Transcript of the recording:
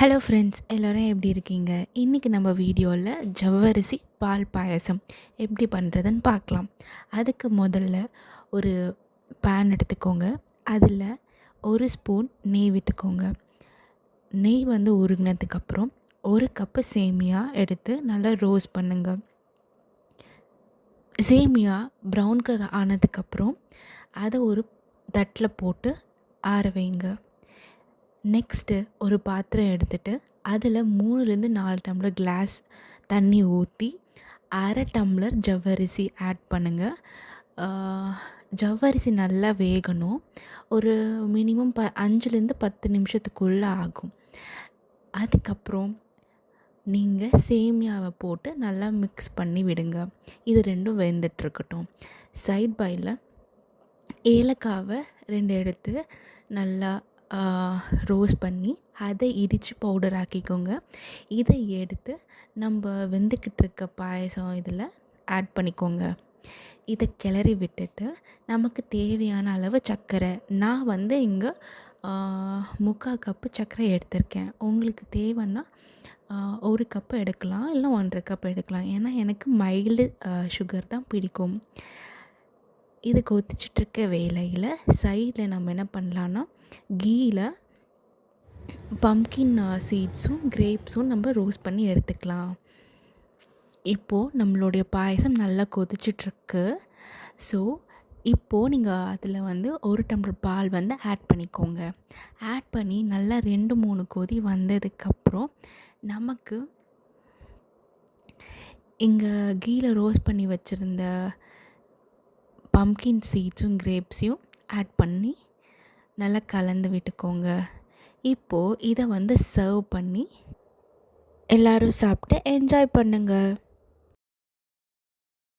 Hello friends எல்லோரும் எப்படி இருக்கீங்க? இன்றைக்கி நம்ம வீடியோவில் ஜவ்வரிசி பால் பாயசம் எப்படி பண்ணுறதுன்னு பார்க்கலாம். அதுக்கு முதல்ல ஒரு பேன் எடுத்துக்கோங்க. அதில் ஒரு ஸ்பூன் நெய் விட்டுக்கோங்க. நெய் வந்து உருகினதுக்கப்புறம் ஒரு கப்பு சேமியா எடுத்து நல்லா ரோஸ்ட் பண்ணுங்கள் சேமியா ப்ரௌன் கலர் ஆனதுக்கப்புறம் அதை ஒரு தட்டில் போட்டு ஆற வைங்க. நெக்ஸ்ட்டு ஒரு பாத்திரம் எடுத்துகிட்டு அதில் மூணுலேருந்து நாலு டம்ளர் கிளாஸ் தண்ணி ஊற்றி அரை டம்ளர் ஜவ்வரிசி ஆட் பண்ணுங்கள் ஜவ்வரிசி நல்லா வேகணும். ஒரு மினிமம் ப அஞ்சுலேருந்து பத்து நிமிஷத்துக்குள்ளே ஆகும். அதுக்கப்புறம் நீங்கள் சேமியாவை போட்டு நல்லா மிக்ஸ் பண்ணி விடுங்க. இது ரெண்டும் வெந்துட்டுருக்கட்டும். சைட் பையில் ஏலக்காவை ரெண்டு எடுத்து நல்லா ரோஸ்ட் பண்ணி அதை இடித்து பவுடர் ஆக்கிக்கோங்க. இதை எடுத்து நம்ம வெந்துக்கிட்டு இருக்க பாயசம் இதில் ஆட் பண்ணிக்கோங்க. இதை கிளறி விட்டுட்டு நமக்கு தேவையான அளவு சர்க்கரை. நான் வந்து இங்கே முக்கால் கப்பு சர்க்கரை எடுத்திருக்கேன். உங்களுக்கு தேவைன்னா ஒரு கப்பு எடுக்கலாம் இல்லை ஒன்றரை கப் எடுக்கலாம். ஏன்னா எனக்கு மைல்டு சுகர் தான் பிடிக்கும். இது கொதிச்சிட்ருக்க வேலையில் சைடில் நம்ம என்ன பண்ணலான்னா கீயில் பம்கின் சீட்ஸும் கிரேப்ஸும் நம்ம ரோஸ்ட் பண்ணி எடுத்துக்கலாம். இப்போது நம்மளுடைய பாயசம் நல்லா கொதிச்சிட்ருக்கு. ஸோ இப்போது நீங்கள் அதில் வந்து ஒரு டம்ளர் பால் வந்து ஆட் பண்ணிக்கோங்க. ஆட் பண்ணி நல்லா ரெண்டு மூணு கொதி வந்ததுக்கப்புறம் நமக்கு இங்கே கீயில் ரோஸ்ட் பண்ணி வச்சுருந்த பம்கின் சீட்ஸும் கிரேப்ஸையும் ஆட் பண்ணி நல்லா கலந்து விட்டுக்கோங்க. இப்போது இதை வந்து சர்வ் பண்ணி எல்லோரும் சாப்பிட்டு என்ஜாய் பண்ணுங்கள்